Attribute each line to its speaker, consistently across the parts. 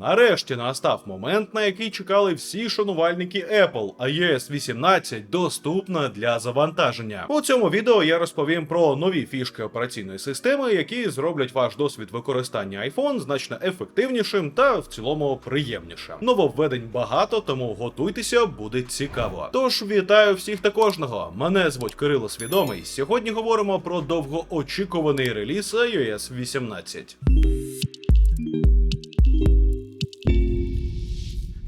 Speaker 1: Нарешті настав момент, на який чекали всі шанувальники Apple. iOS 18 доступна для завантаження. У цьому відео я розповім про нові фішки операційної системи, які зроблять ваш досвід використання iPhone значно ефективнішим та в цілому приємнішим. Нововведень багато, тому готуйтеся, буде цікаво. Тож вітаю всіх та кожного. Мене звуть Кирило Свідомий. Сьогодні говоримо про довгоочікуваний реліз iOS 18.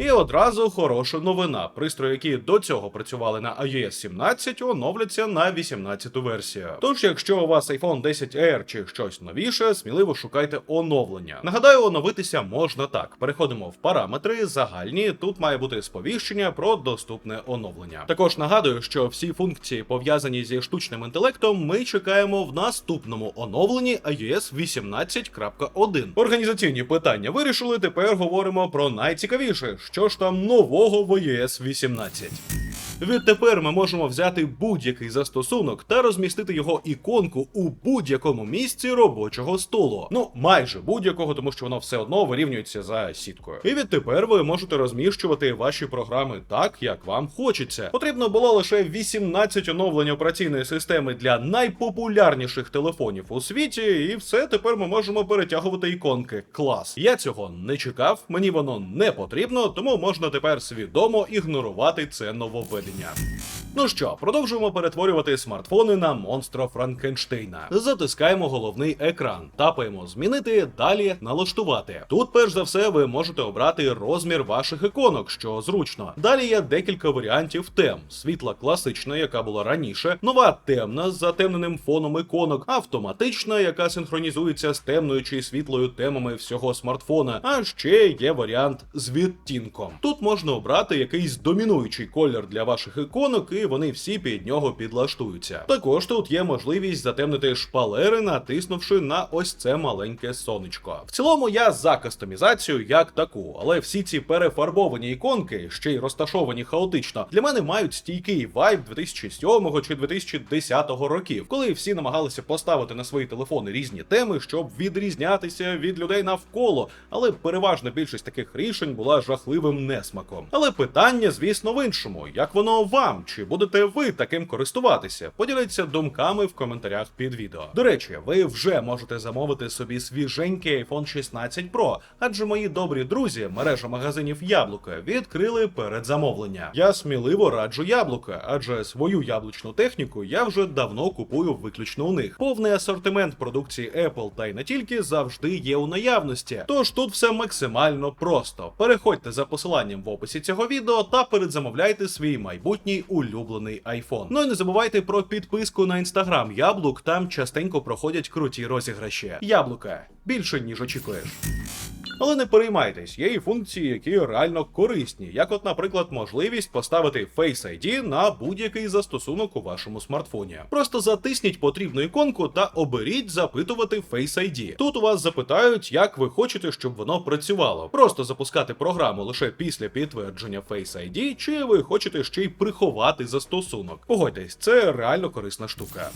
Speaker 1: І одразу хороша новина. Пристрої, які до цього працювали на iOS 17, оновляться на 18 версію. Тож, якщо у вас iPhone 10R чи щось новіше, сміливо шукайте оновлення. Нагадаю, оновитися можна так. Переходимо в параметри, загальні. Тут має бути сповіщення про доступне оновлення. Також нагадую, що всі функції пов'язані зі штучним інтелектом, ми чекаємо в наступному оновленні iOS 18.1. Організаційні питання вирішили. Тепер говоримо про найцікавіше, що ж там нового в ЄС 18. Відтепер ми можемо взяти будь-який застосунок та розмістити його іконку у будь-якому місці робочого столу. Ну, майже будь-якого, тому що воно все одно вирівнюється за сіткою. І відтепер ви можете розміщувати ваші програми так, як вам хочеться. Потрібно було лише 18 оновлень операційної системи для найпопулярніших телефонів у світі, і все тепер ми можемо перетягувати іконки. Клас. Я цього не чекав, мені воно не потрібно, тому можна тепер свідомо ігнорувати це нововведення щодня. Ну що, продовжуємо перетворювати смартфони на монстра Франкенштейна. Затискаємо головний екран, тапаємо змінити, далі налаштувати. Тут, перш за все, ви можете обрати розмір ваших іконок, що зручно. Далі є декілька варіантів тем: світла класична, яка була раніше, нова темна з затемненим фоном іконок, автоматична, яка синхронізується з темною чи світлою темами всього смартфона. А ще є варіант з відтінком. Тут можна обрати якийсь домінуючий колір для ваших іконок, і вони всі під нього підлаштуються. Також тут є можливість затемнити шпалери, натиснувши на ось це маленьке сонечко. В цілому я за кастомізацію як таку, але всі ці перефарбовані іконки, ще й розташовані хаотично, для мене мають стійкий вайб 2007 чи 2010 років, коли всі намагалися поставити на свої телефони різні теми, щоб відрізнятися від людей навколо. Але переважна більшість таких рішень була жахливим несмаком. Але питання, звісно, в іншому: як воно вам? Чи будете ви таким користуватися? Поділіться думками в коментарях під відео. До речі, ви вже можете замовити собі свіженький iPhone 16 Pro, адже мої добрі друзі, мережа магазинів Яблука, відкрили передзамовлення. Я сміливо раджу яблука, адже свою яблучну техніку я вже давно купую виключно у них. Повний асортимент продукції Apple та й не тільки завжди є у наявності. Тож тут все максимально просто. Переходьте за посиланням в описі цього відео та передзамовляйте свій майбутній улюблений iPhone. Ну і не забувайте про підписку на інстаграм Яблук. Там частенько проходять круті розіграші. Яблука більше ніж очікуєш. Але не переймайтесь, є і функції, які реально корисні, як, от, наприклад, можливість поставити Face ID на будь-який застосунок у вашому смартфоні. Просто затисніть потрібну іконку та оберіть запитувати Face ID. Тут у вас запитають, як ви хочете, щоб воно працювало. Просто запускати програму лише після підтвердження Face ID, чи ви хочете ще й приховати застосунок. Погодьтесь, це реально корисна штука.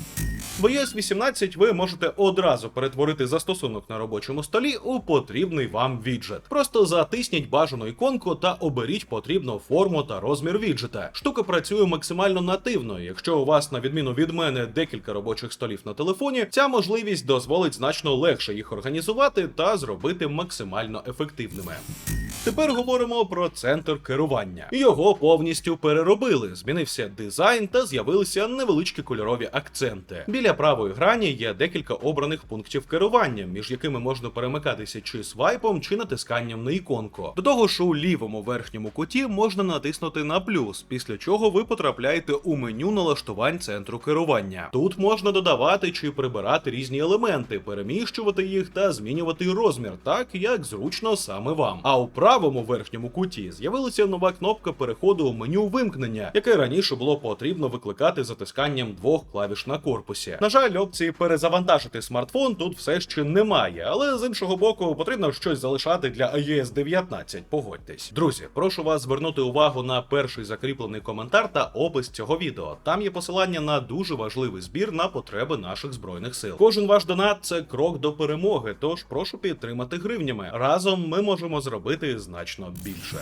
Speaker 1: В iOS 18 ви можете одразу перетворити застосунок на робочому столі у потрібний вам віджет. Просто затисніть бажану іконку та оберіть потрібну форму та розмір віджета. Штука працює максимально нативно. Якщо у вас, на відміну від мене, декілька робочих столів на телефоні, ця можливість дозволить значно легше їх організувати та зробити максимально ефективними. Тепер говоримо про центр керування. Його повністю переробили. Змінився дизайн та з'явилися невеличкі кольорові акценти. Біля правої грані є декілька обраних пунктів керування, між якими можна перемикатися чи свайпом, чи натисканням на іконку. До того ж, у лівому верхньому куті можна натиснути на плюс, після чого ви потрапляєте у меню налаштувань центру керування. Тут можна додавати чи прибирати різні елементи, переміщувати їх та змінювати розмір, так як зручно саме вам. А у правому верхньому куті з'явилася нова кнопка переходу у меню вимкнення, яке раніше було потрібно викликати затисканням двох клавіш на корпусі. На жаль, опції перезавантажити смартфон тут все ще немає, але з іншого боку, потрібно щось залишити залишати для iOS 19, погодьтесь. Друзі, прошу вас звернути увагу на перший закріплений коментар та опис цього відео. Там є посилання на дуже важливий збір на потреби наших збройних сил. Кожен ваш донат це крок до перемоги, тож прошу підтримати гривнями. Разом ми можемо зробити значно більше.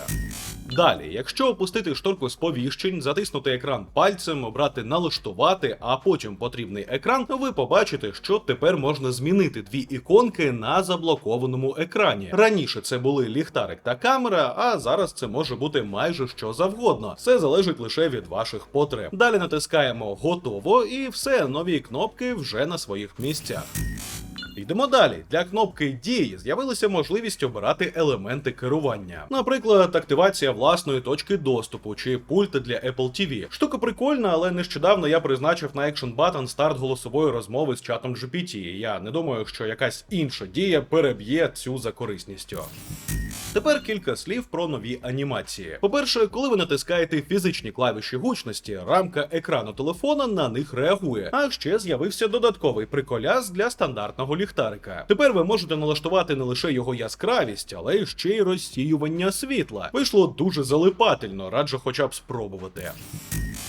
Speaker 1: Далі, якщо опустити шторку сповіщень, затиснути екран пальцем, обрати налаштувати, а потім потрібний екран, ви побачите, що тепер можна змінити дві іконки на заблокованому екрані. Раніше це були ліхтарик та камера, а зараз це може бути майже що завгодно. Все залежить лише від ваших потреб. Далі натискаємо готово, і все, нові кнопки вже на своїх місцях. Йдемо далі. Для кнопки дії з'явилася можливість обирати елементи керування. Наприклад, активація власної точки доступу чи пульт для Apple TV. Штука прикольна, але нещодавно я призначив на Action Button старт голосової розмови з чатом GPT. Я не думаю, що якась інша дія переб'є цю за корисністю. Тепер кілька слів про нові анімації. По-перше, коли ви натискаєте фізичні клавіші гучності, рамка екрану телефона на них реагує. А ще з'явився додатковий приколяс для стандартного ліхтарика. Тепер ви можете налаштувати не лише його яскравість, але й ще й розсіювання світла. Вийшло дуже залипательно, раджу хоча б спробувати.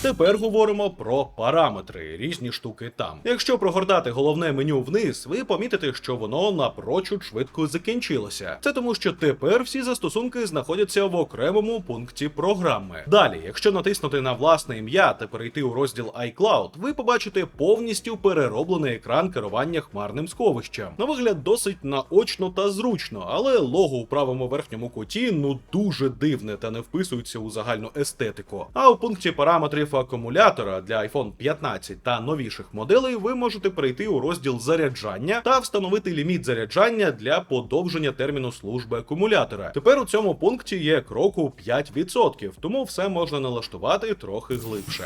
Speaker 1: Тепер говоримо про параметри, різні штуки там. Якщо прогортати головне меню вниз, ви помітите, що воно напрочуд швидко закінчилося. Це тому, що тепер всі застосунки знаходяться в окремому пункті програми. Далі, якщо натиснути на власне ім'я та перейти у розділ iCloud, ви побачите повністю перероблений екран керування хмарним сховищем. На вигляд досить наочно та зручно, але лого у правому верхньому куті ну дуже дивне та не вписується у загальну естетику. А у пункті параметрів акумулятора для iPhone 15 та новіших моделей ви можете перейти у розділ заряджання та встановити ліміт заряджання для подовження терміну служби акумулятора. Тепер у цьому пункті є кроку 5%, тому все можна налаштувати трохи глибше.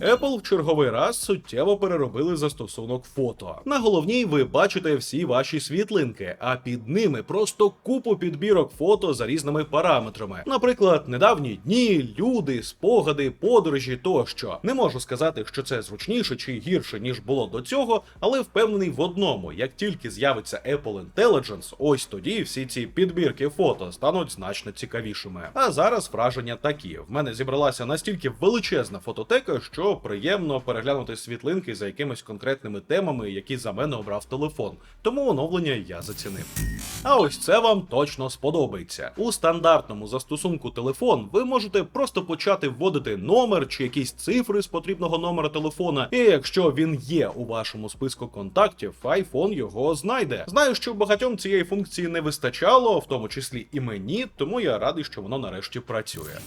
Speaker 1: Apple в черговий раз суттєво переробили застосунок фото. На головній ви бачите всі ваші світлинки, а під ними просто купу підбірок фото за різними параметрами. Наприклад, недавні дні, люди, спогади, подорожі тощо. Не можу сказати, що це зручніше чи гірше ніж було до цього, але впевнений в одному: як тільки з'явиться Apple Intelligence, ось тоді всі ці підбірки фото стануть значно цікавішими. А зараз враження такі: в мене зібралася настільки величезна фототека, що приємно переглянути світлинки за якимись конкретними темами, які за мене обрав телефон. Тому оновлення я зацінив. А ось це вам точно сподобається. У стандартному застосунку телефон ви можете просто почати вводити номер чи якісь цифри з потрібного номера телефона. І якщо він є у вашому списку контактів, iPhone його знайде. Знаю, що багатьом цієї функції не вистачало, в тому числі і мені, тому я радий, що воно нарешті працює.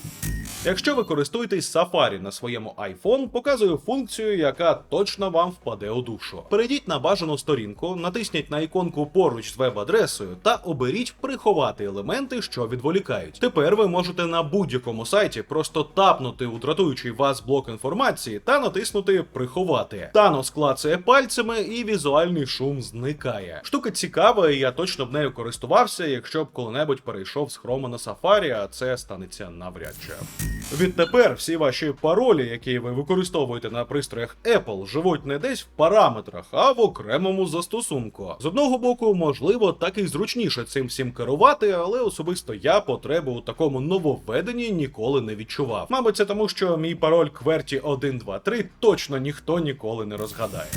Speaker 1: Якщо ви користуєтесь Safari на своєму iPhone, показую функцію, яка точно вам впаде у душу. Перейдіть на бажану сторінку, натисніть на іконку поруч з веб-адресою та оберіть приховати елементи, що відволікають. Тепер ви можете на будь-якому сайті просто тапнути у дратуючий вас блок інформації та натиснути Приховати. Танос клацає пальцями і візуальний шум зникає. Штука цікава, і я точно б нею користувався, якщо б коли-небудь перейшов з хрома на сафарі, а це станеться навряд чи. Відтепер всі ваші паролі, які ви використовуєте на пристроях Apple, живуть не десь в параметрах, а в окремому застосунку. З одного боку, можливо, так і зручніше цим всім керувати, але особисто я потребу у такому нововведенні ніколи не відчував. Мабуть, це тому, що мій пароль QWERTY 123 точно ніхто ніколи не розгадає.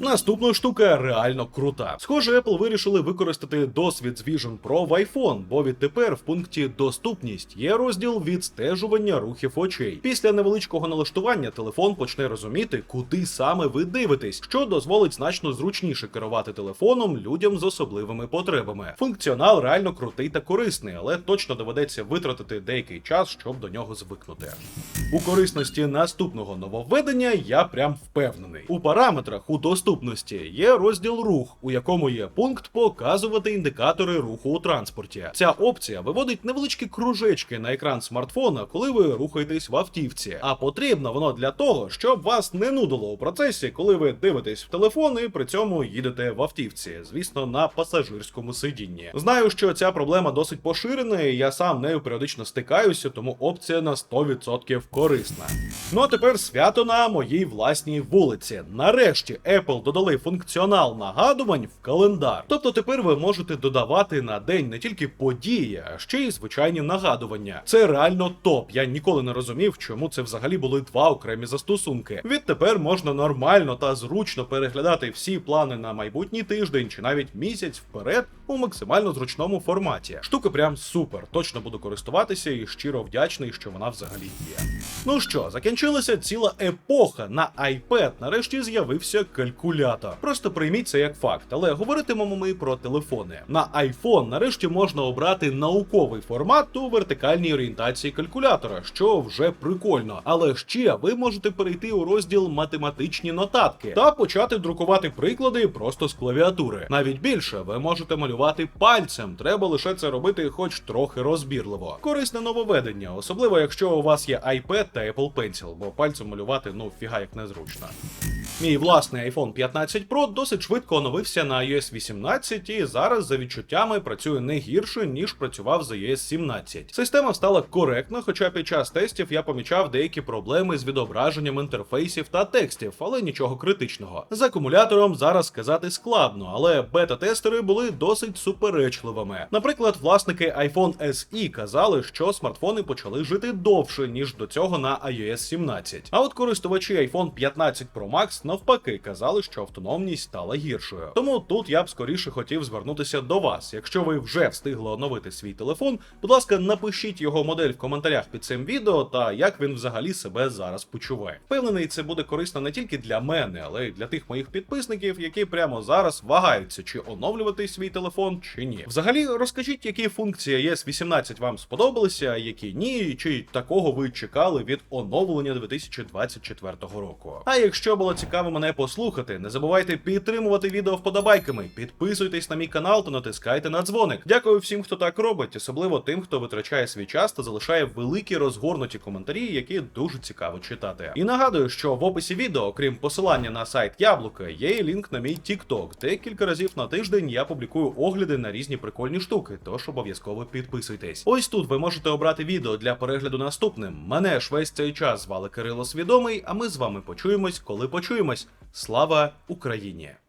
Speaker 1: Наступна штука реально крута. Схоже, Apple вирішили використати досвід з Vision Pro в iPhone, бо відтепер в пункті Доступність є розділ відстежування рухів очей. Після невеличкого налаштування телефон почне розуміти, куди саме ви дивитесь, що дозволить значно зручніше керувати телефоном людям з особливими потребами. Функціонал реально крутий та корисний, але точно доведеться витратити деякий час, щоб до нього звикнути. У корисності наступного нововведення я прям впевнений. У параметрах у доступності є розділ рух, у якому є пункт показувати індикатори руху у транспорті. Ця опція виводить невеличкі кружечки на екран смартфона, коли ви рухаєтесь в автівці. А потрібно воно для того, щоб вас не нудило у процесі, коли ви дивитесь в телефон і при цьому їдете в автівці, звісно, на пасажирському сидінні. Знаю, що ця проблема досить поширена, і я сам нею періодично стикаюся, тому опція на 100% корисна. Ну а тепер свято на моїй власній вулиці. Нарешті Apple Apple додали функціонал нагадувань в календар. Тобто тепер ви можете додавати на день не тільки події, а ще й звичайні нагадування. Це реально топ. Я ніколи не розумів, чому це взагалі були два окремі застосунки. Відтепер можна нормально та зручно переглядати всі плани на майбутній тиждень чи навіть місяць вперед у максимально зручному форматі. Штука прям супер. Точно буду користуватися і щиро вдячний, що вона взагалі є. Ну що, закінчилася ціла епоха. На iPad нарешті з'явився калькулятор. Просто прийміть це як факт, але говоритимемо ми про телефони. На iPhone нарешті можна обрати науковий формат у вертикальній орієнтації калькулятора, що вже прикольно. Але ще ви можете перейти у розділ математичні нотатки та почати друкувати приклади просто з клавіатури. Навіть більше ви можете малювати пальцем. Треба лише це робити, хоч трохи розбірливо. Корисне нововведення, особливо якщо у вас є iPad та Apple Pencil, бо пальцем малювати ну фіга як незручно. Мій власний iPhone 15 Pro досить швидко оновився на iOS 18 і зараз за відчуттями працює не гірше, ніж працював з iOS 17. Система стала коректна, хоча під час тестів я помічав деякі проблеми з відображенням інтерфейсів та текстів, але нічого критичного. З акумулятором зараз сказати складно, але бета-тестери були досить суперечливими. Наприклад, власники iPhone SE казали, що смартфони почали жити довше, ніж до цього на iOS 17. А от користувачі iPhone 15 Pro Max навпаки казали, що автономність стала гіршою. Тому тут я б скоріше хотів звернутися до вас. Якщо ви вже встигли оновити свій телефон, будь ласка, напишіть його модель в коментарях під цим відео та як він взагалі себе зараз почуває. Впевнений, це буде корисно не тільки для мене, але й для тих моїх підписників, які прямо зараз вагаються, чи оновлювати свій телефон, чи ні. Взагалі, розкажіть, які функції iOS 18 вам сподобалися, які ні, чи такого ви чекали від оновлення 2024 року. А якщо було цікаво мене послухати, не забувайте підтримувати відео вподобайками, підписуйтесь на мій канал та натискайте на дзвоник. Дякую всім, хто так робить, особливо тим, хто витрачає свій час та залишає великі розгорнуті коментарі, які дуже цікаво читати. І нагадую, що в описі відео, окрім посилання на сайт Яблука, є і лінк на мій TikTok, де кілька разів на тиждень я публікую огляди на різні прикольні штуки, тож обов'язково підписуйтесь. Ось тут ви можете обрати відео для перегляду наступним. Мене ж весь цей час звали Кирило Свідомий, а ми з вами почуємось, коли почуємось. Слава Україні!